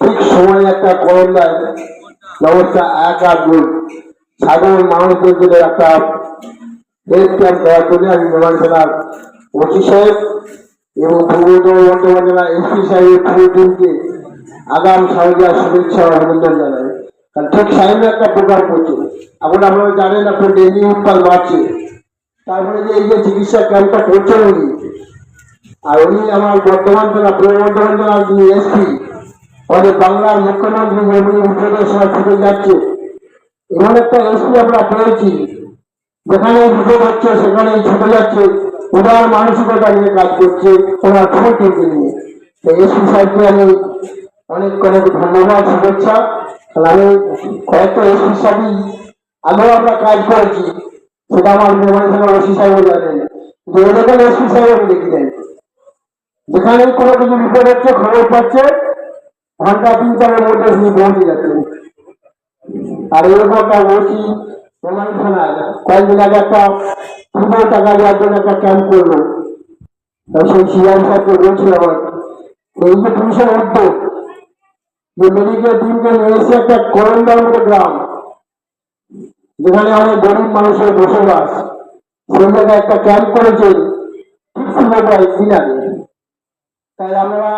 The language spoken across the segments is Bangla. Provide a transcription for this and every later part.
ঠিক সময় একটা করোনার ব্যবস্থা এক আর দুই। সাধারণ মানুষদের জন্য একটা ক্যাম্প জন্য আমি ওসি সাহেব এবং এসপি আগাম সাহায্য শুভেচ্ছা ও অভিনন্দন জানাই। কারণ ঠিক সাইনে একটা প্রকার করছে। এখন আপনারা জানেন এখন ডেঙ্গি উৎপাদ বাড়ছে। তারপরে যে এই যে চিকিৎসা ক্যাম্পটা করছেন উনি, আর উনি আমার বর্তমান জেলা, পূর্ব বর্ধমান জেলার যিনি এসপি বাংলার মুখ্যমন্ত্রী যাচ্ছে। এমন একটা এসপি আমরা পেয়েছি। যেখানে বিপদ হচ্ছে সেখানে ছুটে যাচ্ছে। উদার মানসিকতা নিয়ে কাজ করছে ওনার নিয়ে। তো এসপি সাহেবকে আমি অনেক অনেক ধন্যবাদ, শুভেচ্ছা। আমি কয়েকটা এসপি সাহেবই আগেও আমরা কাজ করেছি। সেটা আমার মেমোরি থেকে ওসি সাহেবও জানেন। যে এসপি সাহেব আমি দেখি যেখানে কোনো কিছু বিপদ হচ্ছে, খবর পাচ্ছে ঘণ্টা তিন চারের মধ্যে তিনি পৌঁছে যাচ্ছেন আর এরকম একটা ওসি প্রমাণ থানায় কয়েকদিন আগে একটা টাকা দেওয়ার জন্য একটা ক্যাম্প করল। সেই সিআই সাহেবকে বলছিল আমার, এই যে পুলিশের উদ্যোগ, যে মেডিকেল টিমকে নিয়ে এসে একটা করন্দার মতো গ্রাম, যেখানে অনেক গরিব মানুষের বসবাস, সেই জায়গায় একটা ক্যাম্প করেছে, ঠিক সুন্দর একদিন আগে। তাই আমরা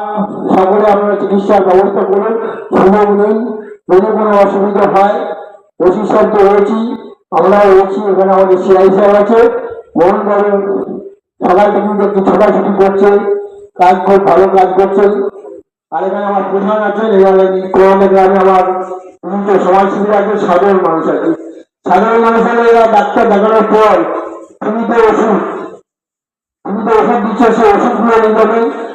সকলে আপনারা চিকিৎসার ব্যবস্থা করুন। সুযোগ নেই, যদি কোনো অসুবিধা হয় সাহেব তো রয়েছি আমরাও রয়েছি, এখানে আমাদের সিআই আছে। মোহন বাবু সকাল থেকে একটু ছোটাছুটি করছে, কাজ খুব ভালো কাজ করছেন। আর এখানে আমার প্রধান আছেন, এখানে কোরআনে গ্রামে আমার বিভিন্ন সমাজসেবী আছে সাধারণ মানুষ আছে সাধারণ মানুষের এরা ডাক্তার দেখানোর পর, তুমি তো ওষুধ, তুমি তো ওষুধ দিচ্ছ, সেই ওষুধগুলো নিয়ে যাবে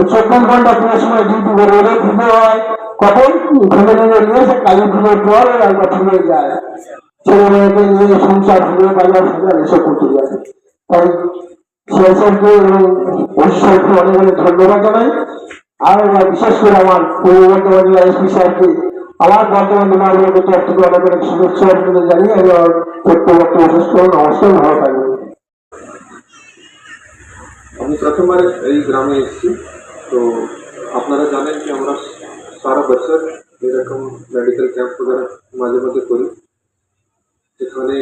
তো চব্বিশ ঘণ্টা পুজোর সময় ডিউটি করে ওদের পুজো হয়। কখন? ফ্যামিলি নিয়ে এসে কালী পুজোর পর একবার পুজো যায়। ছেলে মেয়েকে নিয়ে সংসার পুজো বাজার সাজার এসব করতে যায়। বিশেষ করে আমার পূর্ব বর্ধমান এসপি সাহেবকে আমার থেকে অনেক অনেক শুভেচ্ছা জানিয়ে শেষ নমস্কার, ভালো থাকবেন। আমি প্রথমবার এই গ্রামে এসেছি। তো আপনারা জানেন যে আমরা সারা বছর এরকম মেডিকেল ক্যাম্প ওদের মাঝে মাঝে করি। যেখানে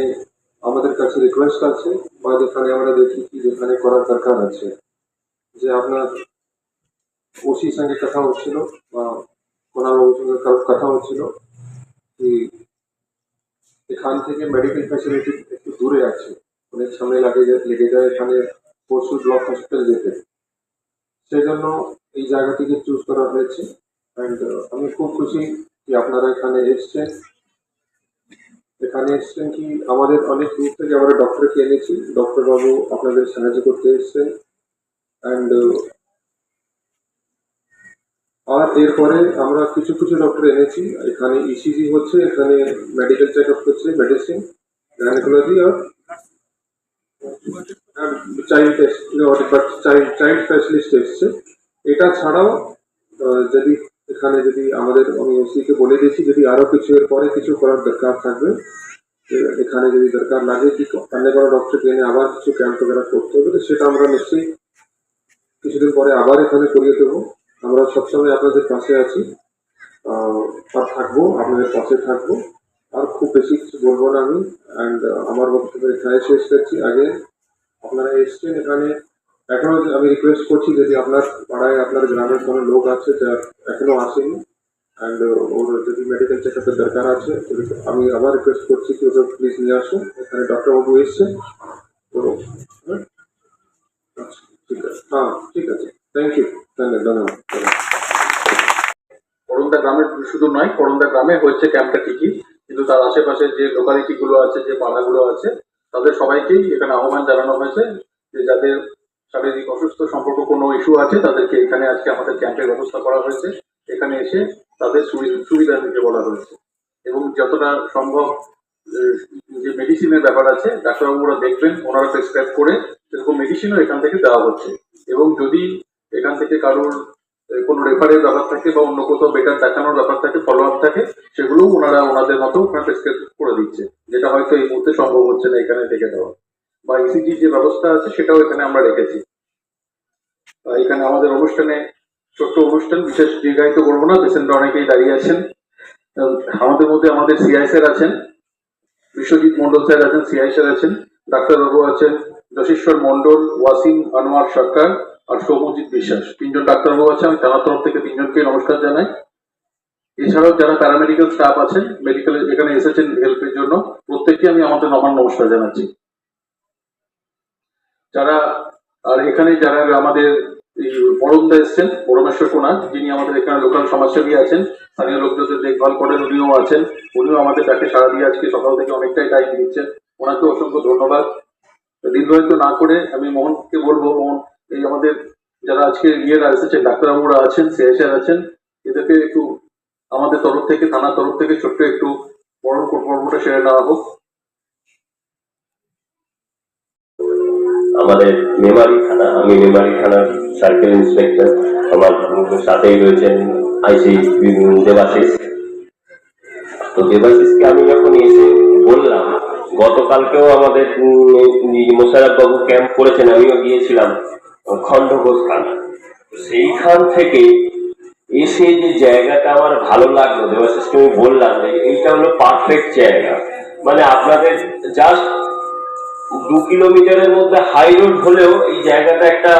আমাদের কাছে রিকোয়েস্ট আছে বা যেখানে আমরা দেখি কি যেখানে করার দরকার আছে। যে আপনার ওসির সঙ্গে কথা হচ্ছিল বা কোনালবাবুর সঙ্গে কথা হচ্ছিল কি এখান থেকে মেডিকেল ফ্যাসিলিটি একটু দূরে আছে। অনেক সময় লাগে লেগে যায় এখানে পরশু ব্লক হসপিটাল যেতে। সেই জন্য এই জায়গাটিকে চুজ করা হয়েছে। অ্যান্ড আমি খুব খুশি কি আপনারা এখানে এসছেন। এখানে এসছেন কি? আমাদের অনেক দূর থেকে আমরা ডক্টরকে এনেছি। ডক্টরবাবু আপনাদের সাহায্য করতে এসছেন। অ্যান্ড আর এরপরে আমরা কিছু কিছু ডক্টর এনেছি। এখানে ইসিজি হচ্ছে, এখানে মেডিকেল চেক আপ হচ্ছে মেডিসিন গাইনোকোলজি আর চাইল্ড চাইল্ড চাইল্ড স্পেশালিস্ট এসছে এটা ছাড়াও যদি এখানে যদি আমাদের আমি ওসিকে বলে দিয়েছি যদি আরও কিছু এর পরে কিছু করার দরকার থাকবে এখানে যদি দরকার লাগে কি অন্য কোনো ডক্টরকে এনে আবার কিছু ক্যাম্প ওগুলো করতে হবে সেটা আমরা নিশ্চয়ই কিছুদিন পরে আবার এখানে করিয়ে দেবো আমরা সবসময় আপনাদের পাশে আছি আর থাকব আপনাদের পাশে থাকব আর খুব বেশি কিছু বলব না আমি অ্যান্ড আমার বক্তব্য এখানে শেষ করছি আগে আপনারা এসছেন এখানে। এখনও আমি রিকোয়েস্ট করছি যদি আপনার পাড়ায়, আপনার গ্রামের কোনো লোক আছে যা এখনও আসেনি অ্যান্ড ওর যদি মেডিকেল চেক আপের দরকার আছে আমি আবার রিকোয়েস্ট করছি কি ওকে প্লিজ নিয়ে আসুন। এখানে ডক্টরবাবু এসছে। তো হ্যাঁ? আচ্ছা ঠিক আছে। হ্যাঁ ঠিক আছে। থ্যাংক ইউ ধন্যবাদ গ্রামের শুধু নয় করন্দা গ্রামে হচ্ছে ক্যাম্পটা ঠিকই। কিন্তু তার আশেপাশে যে লোকালিটি গুলো আছে, যে পাড়াগুলো আছে তাদের সবাইকেই এখানে আহ্বান জানানো হয়েছে যে যাদের শারীরিক অসুস্থ সম্পর্ক কোনো ইস্যু আছে, তাদেরকে এখানে আজকে আমাদের ক্যাম্পের ব্যবস্থা করা হয়েছে। এখানে এসে তাদের সুবি- সুবিধা নিতে বলা হয়েছে। এবং যতটা সম্ভব যে মেডিসিনের ব্যাপার আছে, ডাক্তারবাবুরা দেখবেন, ওনারা প্রেসক্রাইব করে সেরকম মেডিসিনও এখান থেকে দেওয়া হচ্ছে। এবং যদি এখান থেকে কারোর কোনো রেফারের ব্যাপার থাকে বা অন্য কোথাও বেটার দেখানোর ব্যাপার থাকে ফলো আপ থাকে সেগুলোও ওনারা ওনাদের মতো ওখানে প্রেসক্রাইব করে দিচ্ছে। যেটা হয়তো এই মুহূর্তে সম্ভব হচ্ছে না, এখানে দেখে দেওয়া। বা ইসিজি যে ব্যবস্থা আছে, সেটাও এখানে আমরা রেখেছি। এখানে আমাদের অনুষ্ঠানে, ছোট্ট অনুষ্ঠান, বিশেষ দীর্ঘায়িত করব না, পেশেন্টরা অনেকেই দাঁড়িয়ে আছেন। আমাদের মধ্যে আমাদের সিআই স্যার আছেন, বিশ্বজিৎ মন্ডল স্যার আছেন সিআই স্যার আছেন, ডাক্তারবাবু আছেন যশেশ্বর মন্ডল ওয়াসিম, আনোয়ার সরকার আর সৌমজিৎ বিশ্বাস। তিনজন ডাক্তারবাবু আছেন, আমি তার তরফ থেকে তিনজনকে নমস্কার জানাই। এছাড়াও যারা প্যারামেডিক্যাল স্টাফ আছেন মেডিকেল এখানে এসেছেন হেল্পের জন্য, প্রত্যেককে আমি আমাদের নবান নমস্কার জানাচ্ছি। যারা, আর এখানে যারা আমাদের পরমদা এসছেন পরমেশ্বর কুনার যিনি আমাদের এখানে লোকাল সমাজসেবী আছেন, স্থানীয় লোকজনদের দেখভাল করেন, উনিও আছেন, উনিও আমাদের ডাকে সারা দিয়ে আজকে সকাল থেকে অনেকটাই টাইম দিচ্ছেন। ওনাকে অসংখ্য ধন্যবাদ। দীর্ঘায়িত না করে আমি মোহনকে বলব, মোহন, এই আমাদের যারা আজকে ইয়েরা এসেছেন ডাক্তারবাবুরা আছেন সিএসআর আছেন, এদেরকে একটু আমাদের তরফ থেকে, থানার তরফ থেকে ছোট্ট একটু বড় পর্বটা সেরে নেওয়া হোক। আমাদের মেমারি থানা, আমি মেমারি থানার সার্কেল ইন্সপেক্টর, আমার সাথেই রয়েছেন আইসি দেবাশিস। তো দেবাশিসকে আমি যখন এসে বললাম গতকালকেও আমাদের মোশারফ বাবু ক্যাম্প করেছেন, আমিও গিয়েছিলাম খণ্ডঘোষ তো সেইখান থেকে এসে যে জায়গাটা আমার ভালো লাগল দেবাশিসকে আমি বললাম যে এইটা হলো পারফেক্ট জায়গা। মানে আপনাদের জাস্ট দু কিলোমিটারের মধ্যে হাই রোড হলেও এই জায়গাটা একটা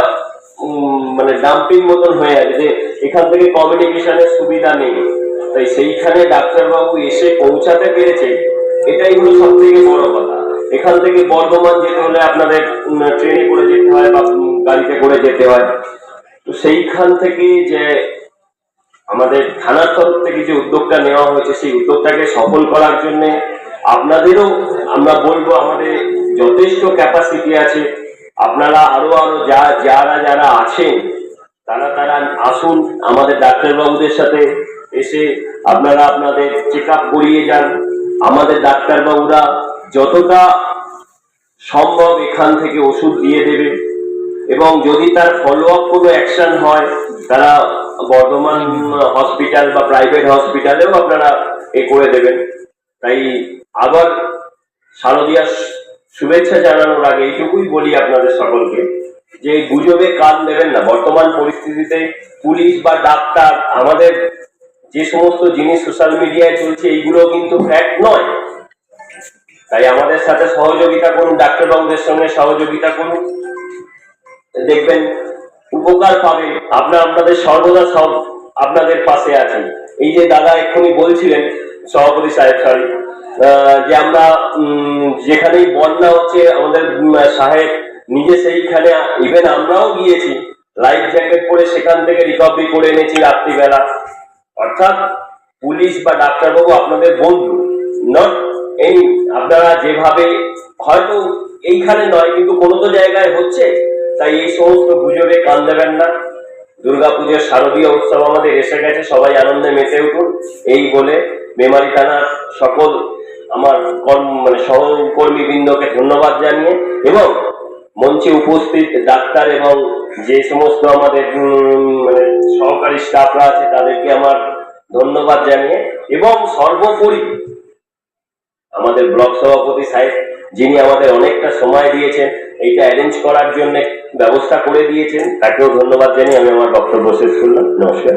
মানে ডাম্পিং মতন হয়ে আছে যে এখান থেকে কমিউনিকেশনের সুবিধা নেই। তাই সেইখানে ডাক্তারবাবু এসে পৌঁছাতে পেরেছে। এটাই হলো সব থেকে বড় কথা। এখান থেকে বর্ধমান যেতে হলে আপনাদের ট্রেনে করে যেতে হয় বা গাড়িতে করে যেতে হয়। তো সেইখান থেকে যে আমাদের থানার তরফ থেকে যে উদ্যোগটা নেওয়া হয়েছে, সেই উদ্যোগটাকে সফল করার জন্য আপনাদেরও আমরা বলব, আমাদের যথেষ্ট ক্যাপাসিটি আছে। আপনারা আরও আরও যা, যারা যারা আছেন, তারা তারা আসুন আমাদের ডাক্তারবাবুদের সাথে এসে আপনারা আপনাদের চেক আপ করিয়ে যান। আমাদের ডাক্তারবাবুরা যতটা সম্ভব এখান থেকে ওষুধ দিয়ে দেবে এবং যদি তার ফলো আপ কোনো অ্যাকশন হয়, তারা বর্ধমান হসপিটাল বা প্রাইভেট হসপিটালেও আপনারা এ করে দেবেন। তাই আবার শারদীয়া শুভেচ্ছা জানানোর আগে এইটুকুই বলি আপনাদের সকলকে, যে গুজবে কান দেবেন না। বর্তমান পরিস্থিতিতে পুলিশ বা ডাক্তার আমাদের যে সমস্ত জিনিস সোশ্যাল মিডিয়ায় চলছে, এইগুলো কিন্তু ফ্যাক্ট নয়। তাই আমাদের সাথে সহযোগিতা করুন ডাক্তারবাবুদের সঙ্গে সহযোগিতা করুন। দেখবেন, উপকার পাবেন আপনার আপনাদের সর্বদা সব আপনাদের পাশে আছেন। এই যে দাদা এক্ষুনি বলছিলেন, সভাপতি সাহেব সরি যে আমরা যেখানেই বন্যা হচ্ছে, আমাদের সাহেব নিজে সেইখানে ইভেন আমরাও গিয়েছি। লাইফ জ্যাকেট পরে সেখান থেকে রিকভারি করে এনেছি রাত্রিবেলা। অর্থাৎ পুলিশ বা ডাক্তারবাবু আপনাদের বন্ধু নট এনি আপনারা যেভাবে, হয়তো এইখানে নয়, কিন্তু কোনো তো জায়গায় হচ্ছে, তাই এই সমস্ত গুজবে কান দেবেন না। দুর্গাপুজোর শারদীয় উৎসব আমাদের এসে গেছে, সবাই আনন্দে মেতে উঠুন। এই বলে মেমারি থানার সকল আমার কর্ম মানে সহকর্মী বৃন্দকে ধন্যবাদ জানিয়ে এবং মঞ্চে উপস্থিত ডাক্তার এবং যে সমস্ত আমাদের মানে সহকারী স্টাফরা আছে, তাদেরকে আমার ধন্যবাদ জানিয়ে এবং সর্বোপরি আমাদের ব্লক সভাপতি সাহেব, যিনি আমাদের অনেকটা সময় দিয়েছেন, এইটা অ্যারেঞ্জ করার জন্য ব্যবস্থা করে দিয়েছেন, তাকেও ধন্যবাদ জানিয়ে আমি আমার বক্তব্য শেষ করলাম। নমস্কার।